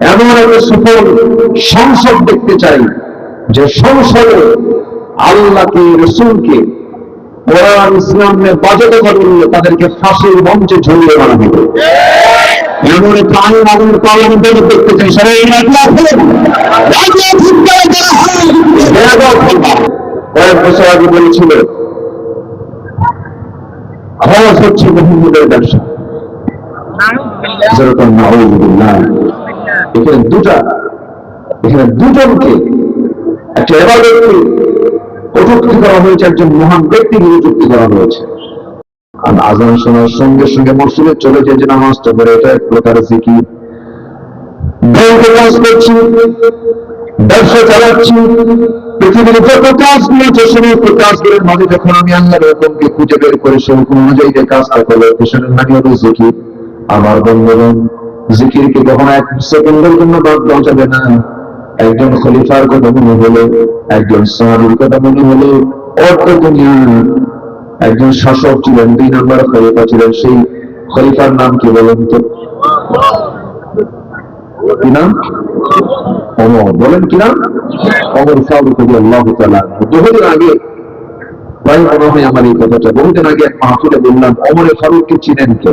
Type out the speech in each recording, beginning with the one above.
এমন একটা সুফল সংসদ দেখতে চাই যে সংসদে আল্লাহকে, রসুলকে, কোরআন ইসলামে বাজেট করলে তাদেরকে ফাঁসির মঞ্চে ঝুলিয়ে মারা হবে। এমন একটা আইন দেখতে চাই। কয়েক বছর আগে বলেছিল খরচ হচ্ছে মোহাম্মদের ব্যবসা। যেরকম এখানে দুটা, এখানে দুজনকে একটা করা হয়েছে, একজন মহান কটূক্তি করা হয়েছে। আর আজান শোনার সঙ্গে সঙ্গে মসজিদে চলে যে করে এটা এক ব্যাংকে কাজ করছি, ব্যবসা চালাচ্ছি, পৃথিবীর যত কাজগুলো আছে সমস্ত কাজগুলোর মাঝে যখন আমি আল্লাহর হুকুমকে খুঁজে বের করে সে অনুযায়ী যে কাজটা করল, পেছনের নামই হলো জিকির। আমার বন্ধুগণ জিকিরকে কখনো এক সেকেন্ডের জন্য দেওয়া যাবে না। একজন খলিফার কথা মনে হলো, একজন সাহাবির কথা মনে হলো, অর্থ দুনিয়া একজন শাসক ছিলেন, দুই নম্বর খলিফা ছিলেন, সেই খলিফার নাম কি বলেন তো? বলেন কি নাম? অমর ফারুক আল্লাহ তাআলা আগে প্রায় মনে হয় আমার এই কথাটা বহুদিন আগে এক মাহফিলে বললাম, অমরে ফারুককে চিনেন কে?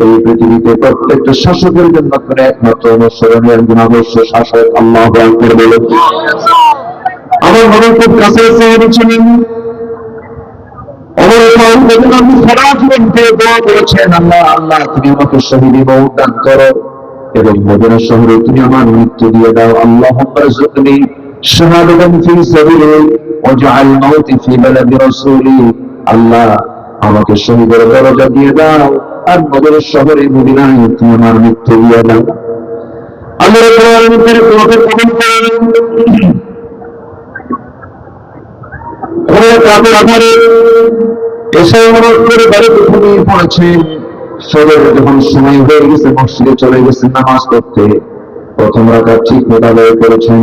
এই পৃথিবীতে প্রত্যেকটা শাসকের জন্য করে একমাত্র অনুসরণের একজন আদর্শ শাসক আল্লাহ আকবর আমার মনে খুব কাছে ছিলেন। শহীদি এবং মদিনা শহরে তুমি আমার মৃত্যু দিয়ে দাও। আল্লাহ রাসূলি। আল্লাহ আমাকে শহীদের দরজা দিয়ে দাও আর মদিনা শহরে মদিনায় তুমি আমার মৃত্যু দিয়ে দাও। যখন সময় হয়ে গেছে চলে গেছেন নামাজ পড়তে। প্রথম রাকাত ঠিক মোতাবেক করেছেন।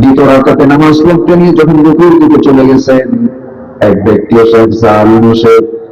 দ্বিতীয় রাকাতে নামাজ পড়তে নিয়ে যখন রুকুর দিকে চলে গেছেন, এক ব্যক্তি এক জালিম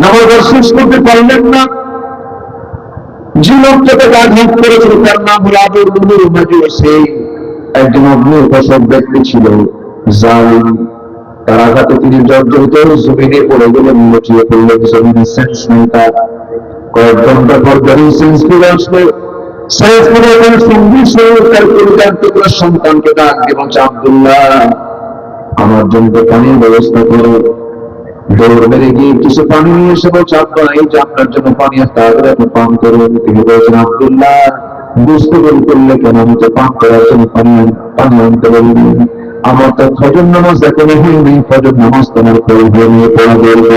নামাজ শেষ করতে পারলেন না যে লোকটাকে আঘাত করেছিল তার নাম হলো আবুল মুনুর আঘাতে তিনি জর্জরিত জমিনে পড়ে গেলেন লুটিয়ে পড়লেন জমিনে সেন্স নেই তার কয়েক ঘণ্টা পর সেন্স ফিরে আসলো ফিরে আসার সঙ্গে সঙ্গে তার পরিবার টুকরা সন্তানকে ডাক বলছে, আব্দুল্লাহ, আমার জন্য পানির ব্যবস্থা করো। দৌড় মেরে গিয়ে কিছু পানি নিয়ে এসে বলছে আপনারা এই যে জন্য পানি আগে আপনি পান করুন তিনি বলছেন, আব্দুল্লাহ, বুঝতে ভুল করলে কেন আমি তো পান করার জন্য পানি পানি আনতে বলিনি আমার তো ফজর নামাজ এখনও হয়নি। ফজর নামাজ তোমার প্রয়োজন নিয়ে পড়া করবে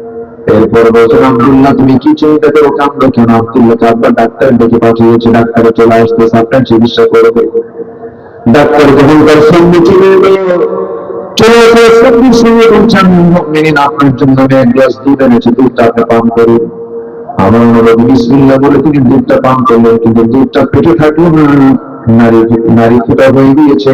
এরপর বলছেন তুমি কি চিন্তা করো? কেন? ডাক্তার ডেকে পাঠিয়েছে। ডাক্তারে চলে আপনার চিকিৎসা করবে। ডাক্তার যখন তার চলে চলে সঙ্গে এনেছি, দুধটা পান আমার দুধটা করলেন, কিন্তু দুধটা পেটে থাকল না, নারী নারী ফুটা হয়ে গিয়েছে।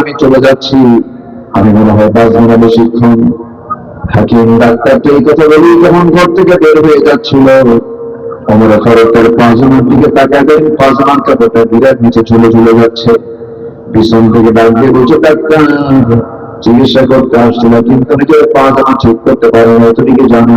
আমি চলে যাচ্ছি। আমি মনে হয় বেশিক্ষণ এই কথা যখন ঘর থেকে বের হয়ে যাচ্ছিল। অমর খরকের পাঁচজনের দিকে তাকাবেন পাঁচজনের কাপড়টা বিরাট নিচে চলে চলে যাচ্ছে। পিছন থেকে ডাক দিয়ে বলছে, ডাক্তার, চিকিৎসা করতে আসছিল কিন্তু নিজের পা জামা ঠিক করতে পারে না এতদিকে জানো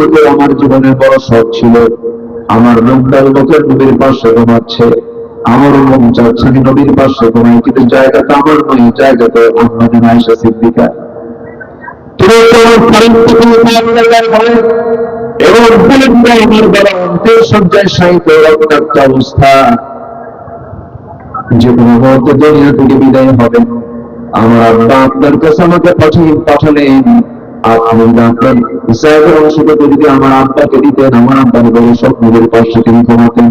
বলতেছি আমার জীবনের বড় শখ ছিল। আমার লোকদার লোকের নবীর পাশে ঘুমাচ্ছে। আমারও মন চাচ্ছে আমি নবীর পাশে ঘুমাই কিন্তু জায়গাটা আমার নয়, জায়গাটা আমাদের আয়সা সিদ্দিকা আমার আমার আব্বা আপনার কাছে আমাকে পাঠালেন। ইসরায়েলের অংশটুকু যদি আমার আব্বাকে দিতেন আমার আব্বাকে বলে সব নিজের পাশে তিনি ক্ষমতা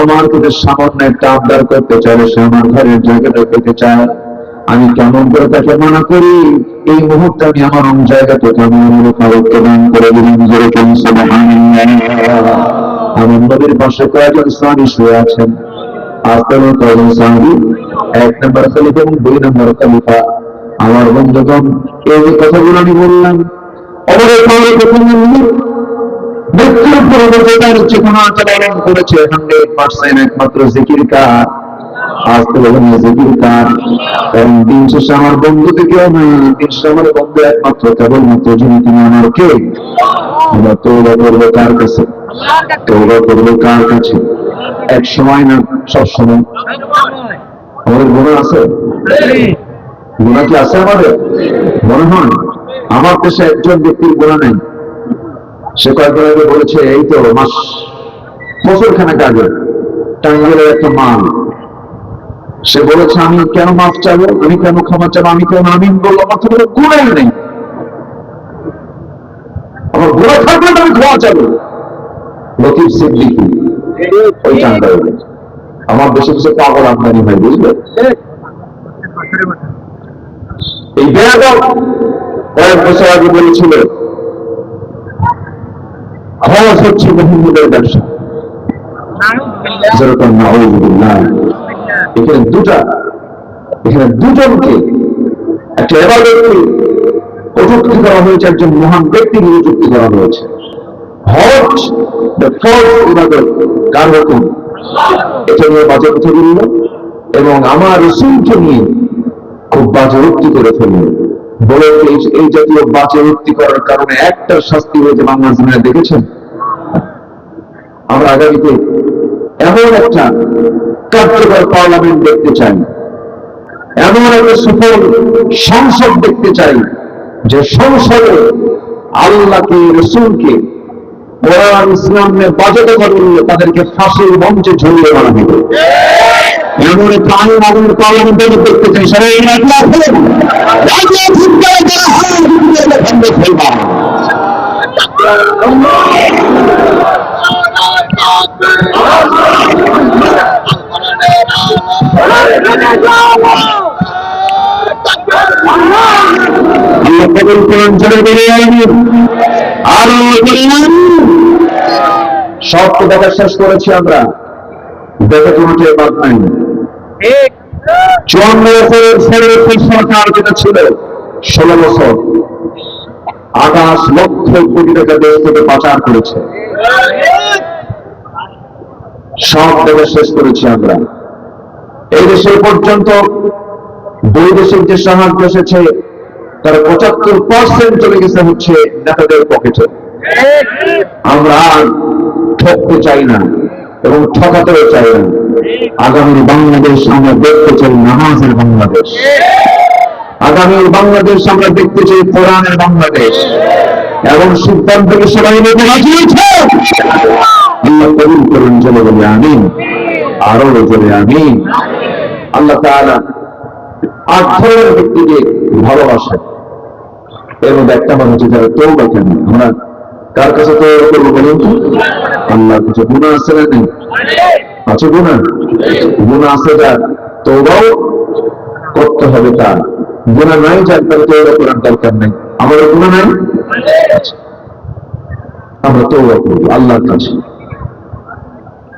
আমার কাছে সামান্য একটা আবদার করতে চাইলে সে আমার ঘরের জায়গাটা পেতে চায়। আমি কেমন করে তাকে মানা করি? এই মুহূর্তে আমি আমার অন্য জায়গা থেকে আমি করে দিলাম। যেরকম আমার নবীর পাশে কয়েকজন সাহাবি শুয়ে আছেন। কয়েকজন সাহাবি, এক নম্বর এবং দুই নম্বর আমার বন্ধুগণ, এই যে কথাগুলো আমি বললাম করেছে। পার্সেন্ট একমাত্র জিকির কার। আজ তো আমার বন্ধু শেষে আমার বন্ধু একমাত্র, কেবলমাত্র যিনি আমার কে? আমরা করব কার কাছে? করব কার কাছে? এক সময় না, সব সময়। আমাদের আছে? গুণা কি আছে আমাদের? মনে হয়? আমার দেশে একজন ব্যক্তির গুণা নেই। সে কয়েকদিন আগে বলেছে, এই তো মাস বছর খানেক আগে, টাঙ্গাইলের একটা মাল। সে বলেছে, আমি কেন মাফ চাবো আমি কেন ক্ষমা চাবো আমি কেন আমিন বলব আমার তো কোনো গুণাই নেই। আমার গুণা থাকলে আমি ক্ষমা চাবো লতিফ সিদ্দিকি ওই টাঙ্গাইলে আমার দেশে কিছু পাগল আমদানি হয়, বুঝলে? এই কয়েক বছর আগে বলেছিল হচ্ছে ব্যবসা। যেরকম নাউজুবিল্লাহ এখানে দুটা, এখানে দুজনকে একটা এবাদতকে কটূক্তি করা হয়েছে, একজন মহান ব্যক্তিকে কটূক্তি করা হয়েছে। এবং আমার নিয়ে খুব বাজে উক্তি করে ফেলল। বলে এই- জাতীয় বাজে উক্তি করার কারণে একটা শাস্তি হয়েছে বাংলা দেখেছেন? আমরা আগামীতে এমন একটা কার্যকর পার্লামেন্ট দেখতে চাই এমন একটা সফল সংসদ দেখতে চাই যে সংসদে আল্লাহকে রসুলকে কোরআন ইসলাম নিয়ে বাজে কথা বললে তাদেরকে ফাঁসির মঞ্চে ঝুলিয়ে মারা হবে এমন একটা আইন আমাদের পার্লামেন্টে দেখতে চাই সবাই হয় খেলবা আল্লাহ কবুল করুন জোরে বলে আমিন শেষ করেছি আমরা দেখে নাই চুয়ান্ন বছরের সরকার যেটা ছিল ষোলো বছর আঠাশ লক্ষ কোটি টাকা দেশ থেকে পাচার করেছে। সব দেবে শেষ করেছি আমরা। এই দেশে পর্যন্ত দুই দেশের যে সাহায্য এসেছে, তার পঁচাত্তর পার্সেন্ট চলে গেছে হচ্ছে নেতাদের পকেটে। আমরা ঠকতে চাই না এবং ঠকাতেও চাই না। আগামীর বাংলাদেশ আমরা দেখতে চাই নামাজের বাংলাদেশ। আগামীর বাংলাদেশ আমরা দেখতে চাই কোরআনের বাংলাদেশ। এবং সিদ্ধান্তকে সবাই নিতে আল্লাহ কবুল করুন চলে বলে আমিন। আরও চলে আমিন। আল্লাহ আট ধরনের ব্যক্তিকে ভালোবাসেন। এর মধ্যে একটা মানুষ যারা তৌবা কেন আমরা কার কাছে তো করব বলুন? আল্লাহর কাছে গুণা আছে না নেই? আছে গুণা গুণা আছে যার তৌবাও করতে হবে তার গুণা নাই যার তার তৌবা করার দরকার নেই। আমাদের গুণা নাই। আমরা তৌবা করব, আল্লাহর কাছে।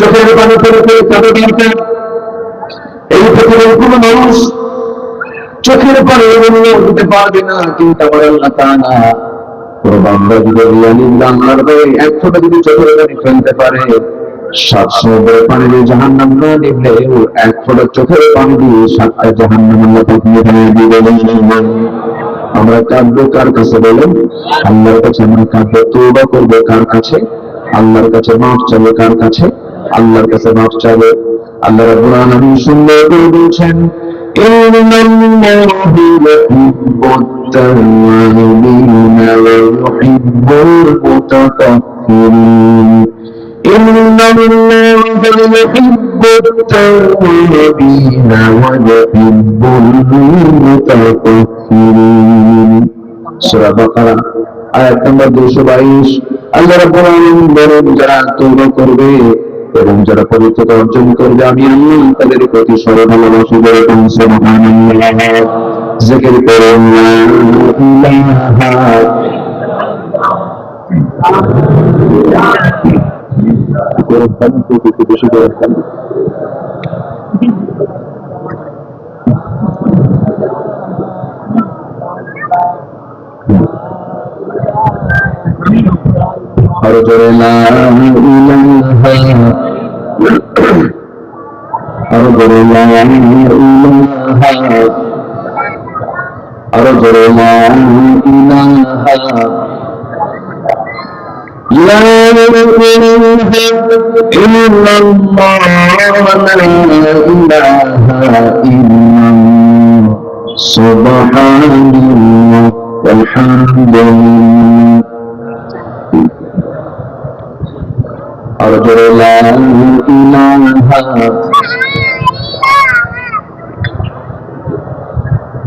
চোখের পানি ফেলে কাঁদে দরকার এই পৃথিবীর কোনো মানুষ চোখের পানি অন্য দিতে পারবে না, কিন্তু আমার আল্লাহ নাম না। এক চোখের পানি দিয়ে আমরা কাঁদবো কার কাছে বলেন আল্লাহর কাছে আমরা কাঁদবো করব কার কাছে? আল্লাহর কাছে মাফ চাইব কার কাছে? আল্লাহর কাছে মাফ চাবে। আল্লাহ রাব্বুল আলামিন সুন্দর করে বলছেন সূরা বাকারা, আয়াত নম্বর 222 আল্লাহ বলেন, যারা করবে এবং যারা পবিত্রতা অর্জন করবে, আমি আল্লাহ তাদের প্রতি সর্বভালোবাসি বলে কোন সুবহানাল্লাহ। জিকির করুন আরও জোরে, লা ইলাহা أرجو لا إله أرجو لا إله لا إله إلا الله لا إله إلا سبحان الله. والحمد لله. أرجو إلى إله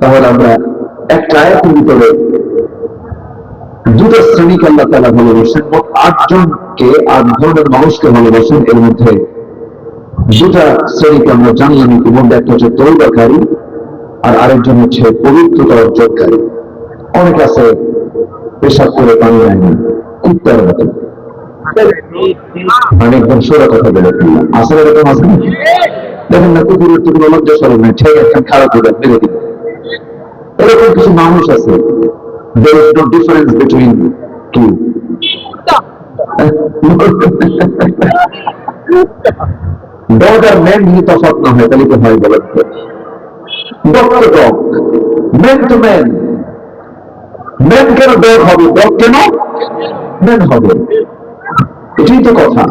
তাহলে আমরা একটা আয়াতের ভিতরে দুটো শ্রেণীকে আল্লাহ তালা ভালোবাসেন, মোট আটজনকে, আট ধরনের মানুষকে ভালোবাসেন। এর মধ্যে দুটা শ্রেণীকে আমরা জানলাম ইতিমধ্যে একটা হচ্ছে তৈবাকারী আর আরেকজন হচ্ছে পবিত্রতা অর্জনকারী অনেক আছে, পেশাব করে পানি নেয় কুত্তার মতো। মানে একদম কথা বলে ফেললাম। আসলে এরকম আছে? দেখেন না, কুকুরের তো কোনো লজ্জা নেই ঠিক একদম খারাপ হয়ে মেরে দিল। এরকম কিছু মানুষ আছে, there is no difference between two dog R man যদি তফাৎ না হয়, তাহলে কি হয় বলেন ডগ তো dog man to man man কেন ডগ হবে ডগ কেন? ম্যান হবে। এটাই তো কথা।